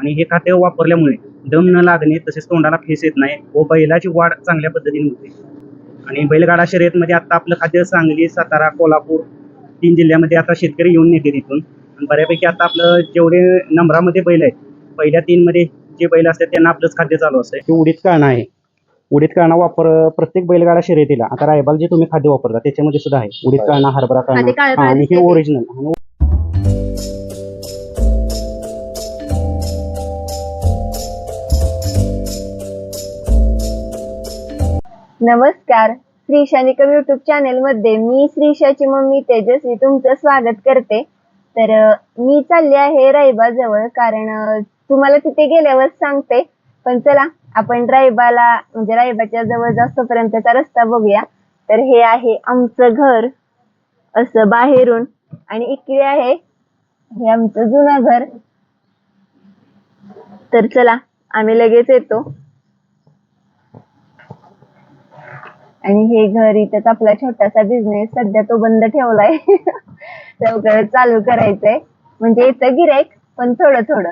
आणि हे खाद्य वापरल्यामुळे दम न लागणे तसेच तोंडाला फेस येत नाही व बैलाची वाढ चांगल्या पद्धतीने होते. आणि बैलगाडा शर्यतमध्ये आता आपलं खाद्य सांगली सातारा कोल्हापूर तीन जिल्ह्यामध्ये आता शेतकरी येऊन नेते तिथून. आणि बऱ्यापैकी आता आपलं जेवढे नंबरामध्ये बैल आहेत पहिल्या तीनमध्ये जे बैल असतात त्यांना आपलंच खाद्य चालू असतं ते उडीद काळणा आहे. उडीद काळणा वापर प्रत्येक बैलगाडा शर्यतीला. आता रायबाल जे तुम्ही खाद्य वापरता त्याच्यामध्ये सुद्धा आहे. उडीद काळणा हरभरा हा, ते काळं काळणा हा, आणि हे. ओरिजिनल नमस्कार. श्री निकम युट्यूब चॅनेल मध्ये मी श्रीशाची मम्मी तेजस्वी तुमचं स्वागत करते. तर मी चालले आहे रायबा जवळ कारण तुम्हाला तिथे गेल्यावर सांगते. पण चला आपण रायबाला म्हणजे रायबाच्या जवळ जास्तपर्यंतचा रस्ता बघूया. तर हे आहे आमचं घर असं बाहेरून. आणि इकडे आहे हे आमचं जुनं घर. तर चला आम्ही लगेच येतो. आणि हे घर इथंच आपला छोटासा बिझनेस सध्या तो बंद ठेवलाय. लवकर चालू करायचंय. म्हणजे येतं गिरायक पण थोडं थोडं.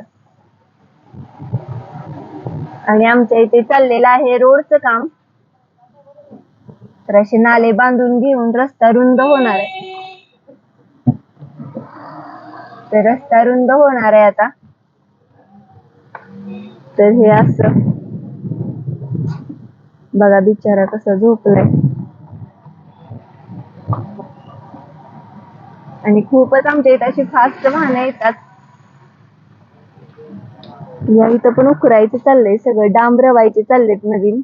आणि आमच्या इथे चाललेलं आहे रोडचं काम. तर असे नाले बांधून घेऊन रस्ता रुंद होणार आहे. तर रस्ता रुंद होणार आहे आता. तर हे असं. बघा बिचारा कसा झोपलाय. आणि खूपच आमच्या इथे अशी फास्ट वाहनं येतात. या इथं पण उकरायचं चाललंय सगळं डांबरवायचे चाललेत नवीन.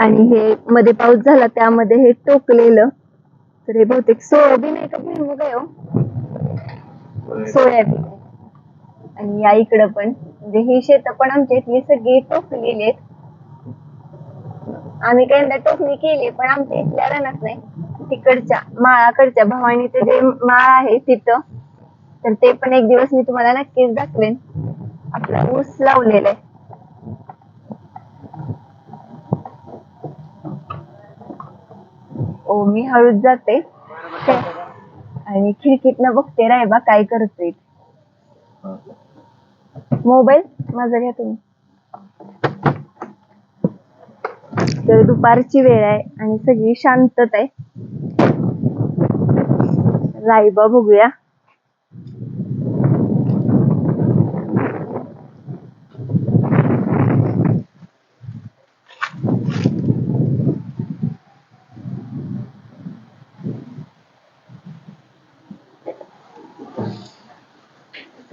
आणि हे मध्ये पाऊस झाला त्यामध्ये हे टोकलेलं. तर हे बहुतेक सोयाबीन आहे का भुईमुग आहे हो? सोयाबीन आहे. आणि या इकडं पण म्हणजे ही शेत पण आमच्या इथली सगळी टोकलेली आहेत. आम्ही काही यंदा टोकणी केली पण आमच्या इथल्या रानात नाही. तिकडच्या माळाकडच्या भवानीचं जे माळ आहे तिथं. तर ते पण एक दिवस मी तुम्हाला नक्कीच दाखवेन. आपला ऊस लावलेला आहे. ओ मी हळूच जाते. आणि खिडकीतनं बघते रायबा काय करतोय. मोबाईल माझा घ्या तुम्ही. तर दुपारची वेळ आहे आणि सगळी शांतता आहे. रायबा बघूया.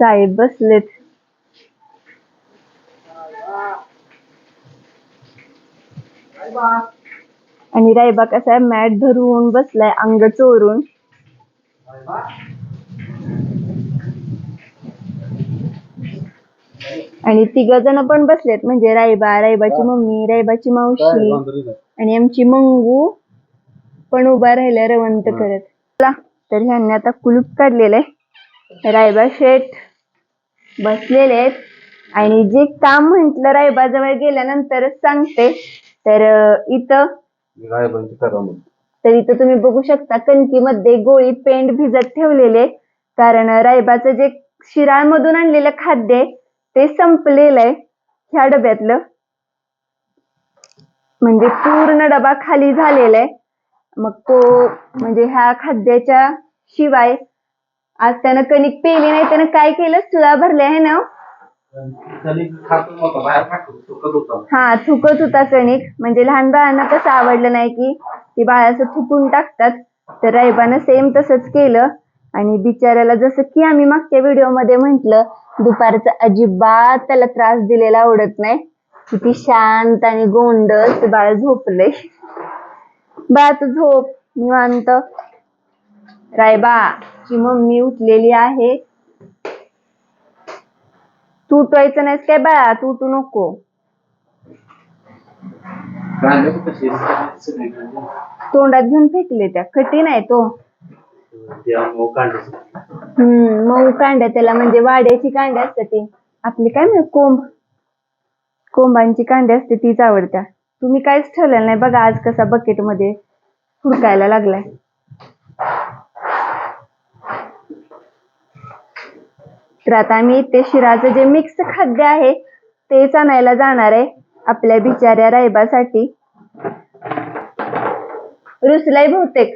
साहेब बसलेत. आणि रायबा कसा आहे? मॅट धरून बसलाय अंग चोरून. आणि तिघ जण पण बसलेत म्हणजे रायबा रायबाची मम्मी रायबाची मावशी आणि आमची मंगू पण उभा राहिल्या रवंत करत. चला, तर ह्यांनी आता कुलूप काढलेलं आहे. रायबा शेठ. बसलेले आहेत. आणि जे काम म्हंटल रायबाजवळ गेल्यानंतरच सांगते. तर अं, इथं तर इथं तुम्ही बघू शकता कणकीमध्ये गोळी पेंड भिजत ठेवलेले कारण रायबाचं जे शिराळमधून आणलेलं खाद्य आहे ते संपलेलं आहे ह्या डब्यातलं. म्हणजे पूर्ण डबा खाली झालेला आहे. मग तो म्हणजे ह्या खाद्याच्या शिवाय आज त्यानं कणिक पेली नाही त्यानं काय केलं? चुळा भरल्या आहे ना हा? थुकत होता. कणिक. म्हणजे लहान बाळांना कसं आवडलं नाही की ती बाळाचं थुकून टाकतात. तर रायबानं सेम तसंच केलं. आणि बिचाऱ्याला जसं की आम्ही मागच्या व्हिडिओमध्ये म्हंटल दुपारचं अजिबात त्याला त्रास दिलेला आवडत नाही. किती शांत आणि गोंडस ते बाळ झोपलंय. बाळ तू झोप निवांत. रायबाची मम्मी उठलेली आहे. तू उठवायचं नाहीस काय बाळा? तू उठू नको. तोंडात घेऊन फेकले त्या. कठीण आहे तो. हम्म मऊ कांड्या त्याला म्हणजे वाड्याची कांड्या असते ती. आपली काय म्हणत कोंब. कोंबांची कांडी असते तीच आवडत्या. तुम्ही काहीच ठेवलेलं नाही. बघा आज कसा बकेटमध्ये हुडकायला लागलाय. तर आता आम्ही ते शिराचं जे मिक्स खाद्य आहे तेच आणायला जाणार आहे आपल्या बिचाऱ्या रायबासाठी. रुसलाय बहुतेक.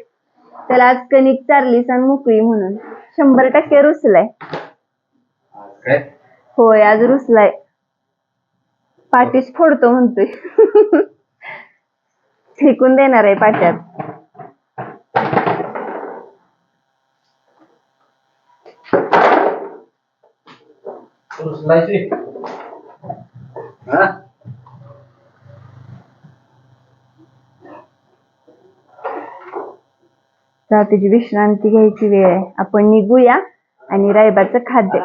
त्याला आज कणिक चारलीस आणि मोकळी म्हणून. शंभर टक्के रुसलाय. होय आज रुसलाय. पाठीच फोडतो म्हणतोय. फेकून देणार आहे पाट्यात. उचलायची हा? तर त्याची विश्रांती घ्यायची वेळ आहे. आपण निघूया आणि रायबाचं खाद्य.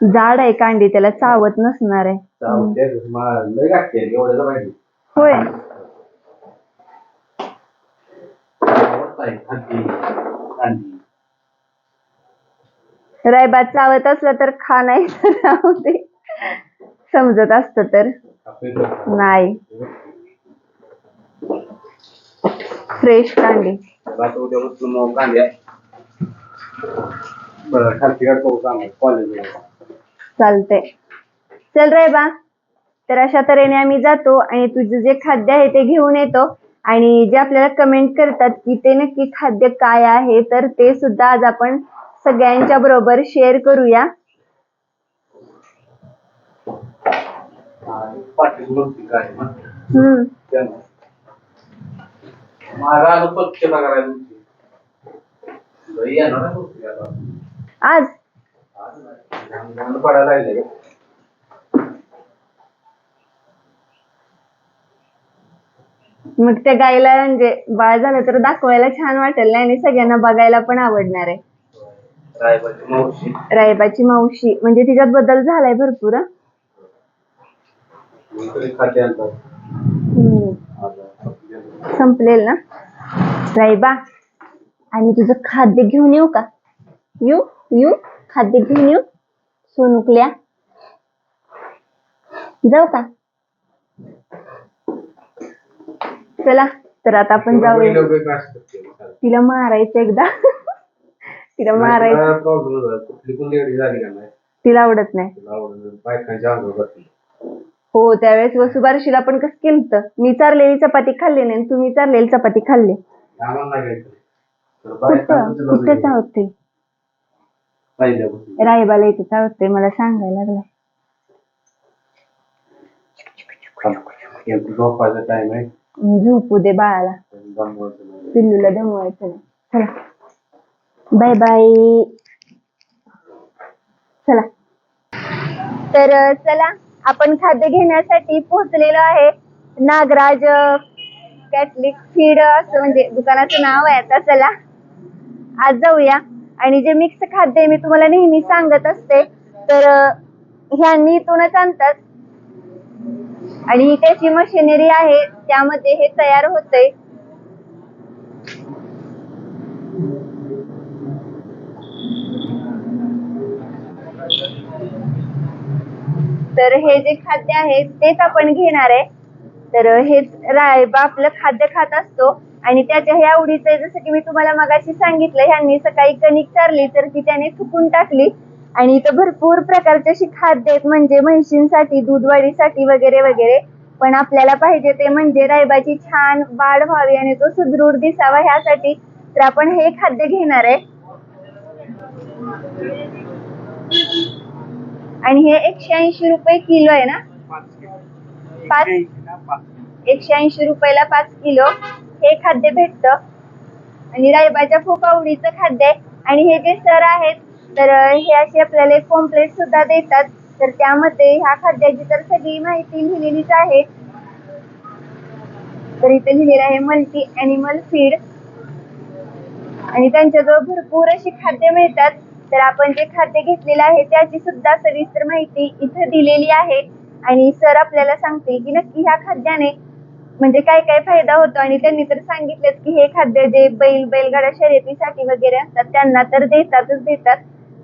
जाड आहे कांडी त्याला चावत नसणार आहे. होय आवडताय खाद्य कांदी रायबात चावत असलं तर खा नाही तर राहू दे. समजत असत तर. नाही. फ्रेश कांदे. चालतंय. चल रे बा तर अशा तऱ्हेने आम्ही जातो आणि तुझं जे खाद्य आहे ते घेऊन येतो. आणि जे आपल्याला कमेंट करतात की ते नक्की खाद्य काय आहे तर ते सुद्धा आज आपण सगळ्यांच्या बरोबर शेअर करूया. हम्म. आज? मग त्या गायला म्हणजे बाळ झालं तर दाखवायला छान वाटेल ना आणि सगळ्यांना बघायला पण आवडणार आहे. रायबाची मावशी. रायबाची मावशी. म्हणजे तिच्यात बदल झालाय भरपूर हं. इकडे खाते आणतात. हम्म. आता संपलेल ना? रायबा आणि तुझं खाद्य घेऊन येऊ का? येऊ? येऊ? खाद्य घेऊन येऊ? सोनुकल्या? जाऊ का? चला तर आता आपण जाऊया. तिला मारायचं एकदा. तिला मारायचं. तिला आवडत नाही. हो त्यावेळेस वसुबारशीला पण कसं केलं मी चारलेली चपाती खाल्ली नाही आणि तुम्ही चारलेली चपाती खाल्ली. कुठं? कुठं. चावते. रायबाला इथे चावते मला सांगायला आहे. झोपू दे बाळाला. पिल्लूला दमवायचं नाही. चला. बाय बाय चला. तर चला आपण खाद्य घेण्यासाठी पोहोचलेलो आहे. नागराज कॅथलिक फीड असं म्हणजे दुकानाचं नाव आहे आता चला. आज जाऊया. आणि जे मिक्स खाद्य मी तुम्हाला नेहमी सांगत असते. तर ह्यांनी इथूनच आणतात. आणि त्याची मशिनरी आहे त्यामध्ये हे तयार होतंय. तर हे जे खाद्य आहे तेच आपण घेणार आहे. तर हेच रायबा आपलं खाद्य खात असतो. आणि त्याच्या ह्या आवडीचं जसं की मी तुम्हाला मगाशी सांगितलं ह्यांनी सकाळी कणिक चारली तर ती त्याने थुकून टाकली. आणि इथं भरपूर प्रकारचे अशी खाद्य आहेत म्हणजे म्हैशींसाठी दूध वाढीसाठी वगैरे वगैरे. पण आपल्याला पाहिजे ते म्हणजे रायबाची छान वाढ व्हावी आणि तो सुदृढ दिसावा ह्यासाठी तर आपण हे खाद्य घेणार आहे. आणि हे एकशे ऐंशी रुपये किलो आहे ना? पाच एकशे ऐंशी रुपयाला पाच किलो. हे खाद्य भेटतं. आणि रायबाच्या खूप आवडीचं खाद्य आहे. आणि हे जे सर आहेत तर हे असे आपल्याला कॉम्प्लेट सुद्धा देतात. तर त्यामध्ये ह्या खाद्याची तर सगळी माहिती लिहिलेलीच आहे. तर इथे लिहिलेलं आहे मल्टी अॅनिमल फीड आणि त्यांच्याजवळ भरपूर अशी खाद्य मिळतात. तर आपण जे खाद्य घेतलेलं आहे त्याची सुद्धा सविस्तर माहिती इथं दिलेली आहे. आणि सर आपल्याला सांगतील की नक्की ह्या खाद्याने म्हणजे काय काय फायदा होतो? आणि त्यांनी तर सांगितलं की हे खाद्य जे बैल बैलगाडा शर्यतीसाठी वगैरे असतात त्यांना तर देतातच देतात.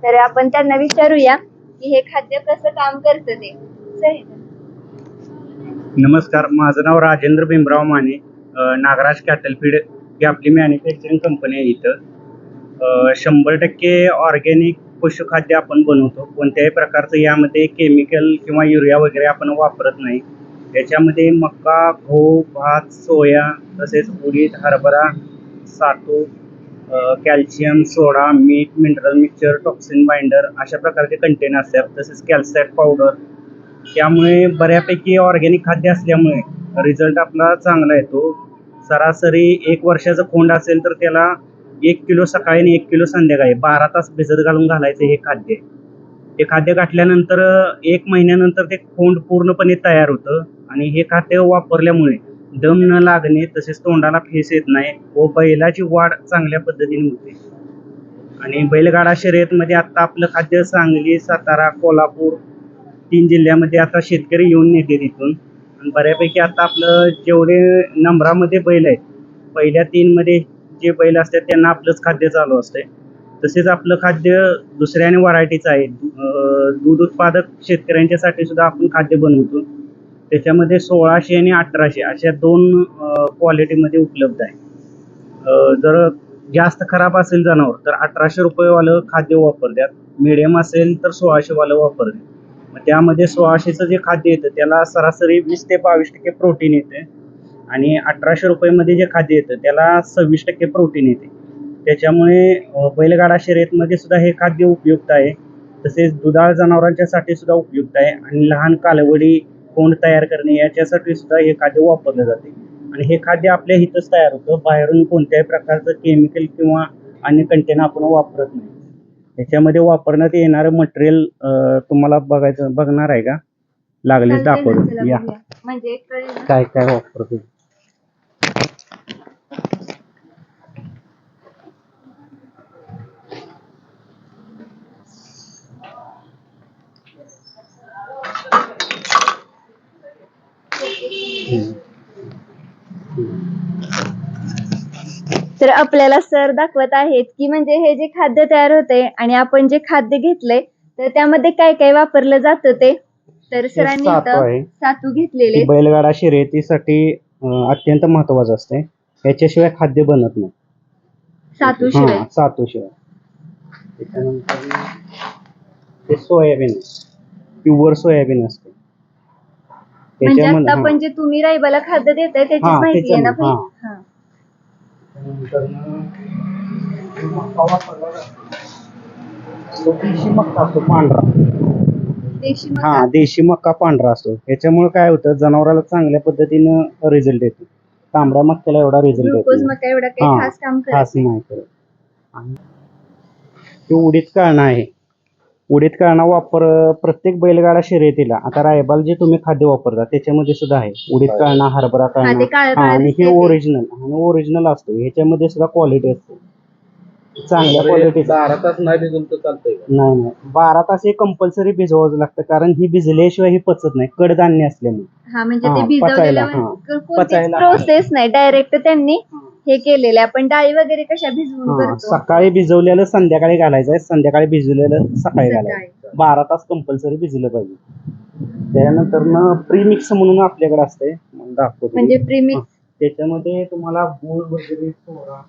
तर आपण त्यांना विचारूया की हे खाद्य कसं काम करतं ते. नमस्कार माझं नाव राजेंद्र भीमराव माने नागराज कॅटल फीड ही आपली मॅन्युफॅक्चरिंग कंपनी आहे इथं. शंभर टक्के ऑर्गॅनिक पशुखाद्य आपण बनवतो. कोणत्याही प्रकारचं यामध्ये केमिकल किंवा युरिया वगैरे आपण वापरत नाही. याच्यामध्ये मका गहू भात सोया तसेच उडीद हरभरा सातू कॅल्शियम सोडा मीठ मिनरल मिक्सचर टॉक्सिन बाइंडर अशा प्रकारचे कंटेन असतात. तसेच कॅल्साइट पावडर त्यामुळे बऱ्यापैकी ऑर्गॅनिक खाद्य असल्यामुळे रिझल्ट आपला चांगला येतो. सरासरी एक वर्षाचं खोंड असेल तर त्याला एक किलो सकाळी आणि एक किलो संध्याकाळी बारा तास भिजत घालून घालायचं हे खाद्य. ते खाद्य घातल्यानंतर एक महिन्यानंतर ते खोंड पूर्णपणे तयार होतं आणि हे खाद्य वापरल्यामुळे दम न लागणे तसेच तोंडाला फेस येत नाही व बैलाची वाढ चांगल्या पद्धतीने होते. आणि बैलगाडा शर्यतमध्ये आता आपलं खाद्य सांगली सातारा कोल्हापूर तीन जिल्ह्यामध्ये आता शेतकरी येऊन नेते तिथून आणि बऱ्यापैकी आता आपलं जेवढे नंबरामध्ये बैल आहेत पहिल्या तीनमध्ये जे बैल असतात त्यांना आपलंच खाद्य चालू असते तसेच आपलं खाद्य दुसऱ्या आणि व्हरायटीचं आहे. दूध उत्पादक शेतकऱ्यांच्यासाठी सुद्धा आपण खाद्य बनवतो. त्याच्यामध्ये सोळाशे आणि अठराशे अशा दोन क्वालिटीमध्ये उपलब्ध आहे. जर जास्त खराब असेल जनावर तर अठराशे रुपयेवालं खाद्य वापरतात. मिडियम असेल तर सोळाशेवालं वापरतात. मग त्यामध्ये सोळाशेचं जे खाद्य येतं त्याला सरासरी वीस ते बावीस टक्के प्रोटीन येते आणि अठराशे रुपयेमध्ये जे खाद्य येतं त्याला सव्वीस टक्के प्रोटीन येते. त्याच्यामुळे बैलगाडा शर्यतमध्ये सुद्धा हे खाद्य उपयुक्त आहे. तसेच दुधाळ जनावरांच्यासाठी सुद्धा उपयुक्त आहे आणि लहान कालवडी कोंड तयार करणे याच्यासाठी सुद्धा हे खाद्य वापरलं जाते. आणि हे खाद्य आपल्या इथंच तयार होतं. बाहेरून कोणत्याही प्रकारचं केमिकल किंवा अन्य कंटेन आपण वापरत नाही. याच्यामध्ये वापरण्यात येणारं मटेरियल तुम्हाला बघायचं बघणार आहे का? लागले दाखवतो. या. म्हणजे. काय काय वापरतो? तर आपल्याला सर दाखवत आहेत की म्हणजे हे जे खाद्य तयार होते आणि आपण जे खाद्य घेतलंय तर त्यामध्ये काय काय वापरलं जातं ते? तर सरांनी सातू इथं. सातू घेतलेले. बैलगाडा शर्यतीसाठी अत्यंत महत्वाचं असते. याच्याशिवाय खाद्य बनत नाही. सातू शिवाय. हा, सातूशिवाय त्याच्यानंतर सोयाबीन प्युअर सोयाबीन असते. म्हणजे आता आपण जे तुम्ही रायबाला खाद्य देताय त्याचीच हा, माहिती आहे ना हा. मका वापरला जातो. तो देशी मक्का असतो पांढरा देशी मका. हा देशी मक्का पांढरा असतो याच्यामुळे काय होतं जनावराला चांगल्या पद्धतीनं रिझल्ट येतो तांबड्या मक्याला एवढा रिझल्ट ग्लुकोज येतो मका एवढा काही हा, खास काम करत खास नाही करत आणि ते उडीद आहे उडीद काळणा वापर प्रत्येक बैलगाडा शर्यतीला. आता रायबाल जे तुम्ही खाद्य वापरता त्याच्यामध्ये सुद्धा आहे. उडीद काळणा हरभरा काळणा काळं- हा, काळं आणि हे. ओरिजिनल आणि ओरिजिनल असतो. ह्याच्यामध्ये सुद्धा क्वालिटी असते. चांगल्या क्वालिटीचं बारा तास नाही भिजून तर चालतंय का? नाही नाही. बारा तास हे कंपल्सरी भिजवावं लागतं. कारण ही भिजल्याशिवाय ही पचत नाही. कडधान्य असल्यामुळे. हा म्हणजे हा, ते पचायला, हा. पचायला. प्रोसेस नाही. डायरेक्ट त्यांनी हे केलेलं आहे. आपण डाळी वगैरे कशा भिजवून हा, करतो? सकाळी भिजवलेलं संध्याकाळी घालायचं आहे संध्याकाळी भिजवलेलं सकाळी सकाळी. घालायचं. बारा तास कंपल्सरी भिजलं पाहिजे. त्यानंतर ना प्रीमिक्स म्हणून आपल्याकडे असते मग दाखवतो. म्हणजे प्रीमिक्स त्याच्यामध्ये तुम्हाला गुळ वगैरे सोडा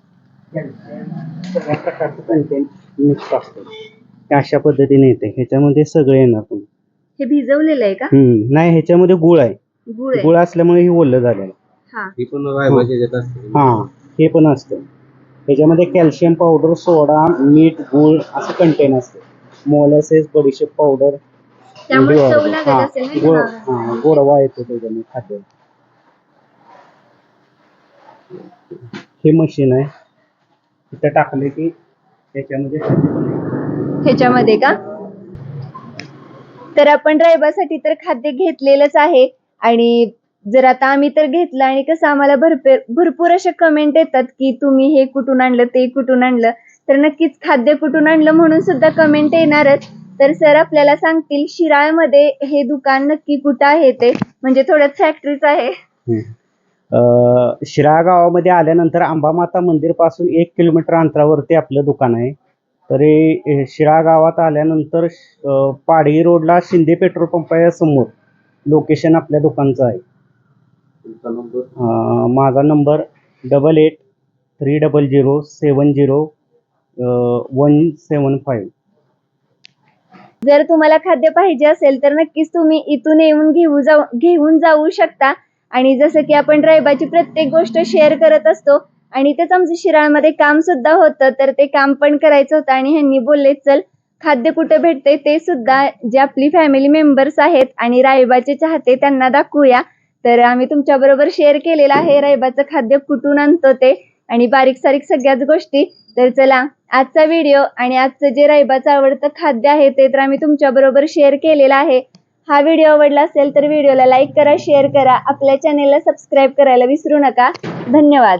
सगळ्या प्रकारचं कंटेंट मिक्स असतं. हे अशा पद्धतीने येते ह्याच्यामध्ये सगळे येणार तुम्ही हे भिजवलेलं आहे का? हम्म, नाही ह्याच्यामध्ये गुळ आहे. गुळ आहे. गुळ असल्यामुळे ही ओलं झालेलं आहे. हा. ही पण असते. हा. हे पण असतं. त्याच्यामध्ये कॅल्शियम पावडर सोडा मीठ गुळ असं कंटेन असते. मोलॅसेस बडीशेप पावडर गोड. हा, गोडवा येतो त्याच्याने खाद्य हे मशीन आहे. तिथं टाकले की त्याच्यामध्ये. ह्याच्यामध्ये का? तर आपण ड्रायव्हरसाठी तर खाद्य घेतलेलंच आहे. आणि जर आता आम्ही तर घेतलं आणि कसं आम्हाला भरपूर भरपूर अशा कमेंट येतात की तुम्ही हे कुठून आणलं ते कुठून आणलं तर नक्कीच खाद्य कुठून आणलं म्हणून सुद्धा कमेंट येणारच. तर सर आपल्याला सांगतील शिराळमध्ये हे दुकान नक्की कुठं आहे ते? म्हणजे थोडं फॅक्टरीच आहे. शिराळ अं, शिराळा गावामध्ये आल्यानंतर अंबामाता मंदिरपासून एक किलोमीटर अंतरावरती आपलं दुकान आहे. तरी अं, शिराळा गावात आल्यानंतर अं, पाडगी रोडला शिंदे पेट्रोल पंपाच्या समोर लोकेशन आपल्या दुकानचं आहे. अं, माझा number double eight three double zero seven zero one seven five जर तुम्हाला खाद्य पाहिजे असेल तर नक्कीच तुम्ही इथून येऊन घेऊ जाऊ घेऊन जाऊ शकता. आणि जसं की आपण रायबाची प्रत्येक गोष्ट शेअर करत असतो आणि तेच आमचं शिराळमध्ये काम सुद्धा होतं तर ते काम पण करायचं होतं आणि ह्यांनी बोलले चल खाद्य कुठे भेटते ते सुद्धा जे आपली फॅमिली मेंबर्स आहेत आणि रायबाचे चाहते त्यांना दाखवूया. तर आम्ही तुमच्या बरोबर शेअर केलेलं आहे. रायबाचं खाद्य कुठून आणतो ते? आणि बारीक सारीक सगळ्याच गोष्टी. तर चला आजचा व्हिडिओ आणि आजचं जे रायबाचं आवडतं खाद्य आहे ते तर आम्ही तुमच्या बरोबर शेअर केलेलं आहे. हा व्हिडिओ आवडला असेल तर व्हिडिओला लाईक करा शेअर करा. आपल्या चॅनेलला सबस्क्राईब करायला विसरू नका. धन्यवाद.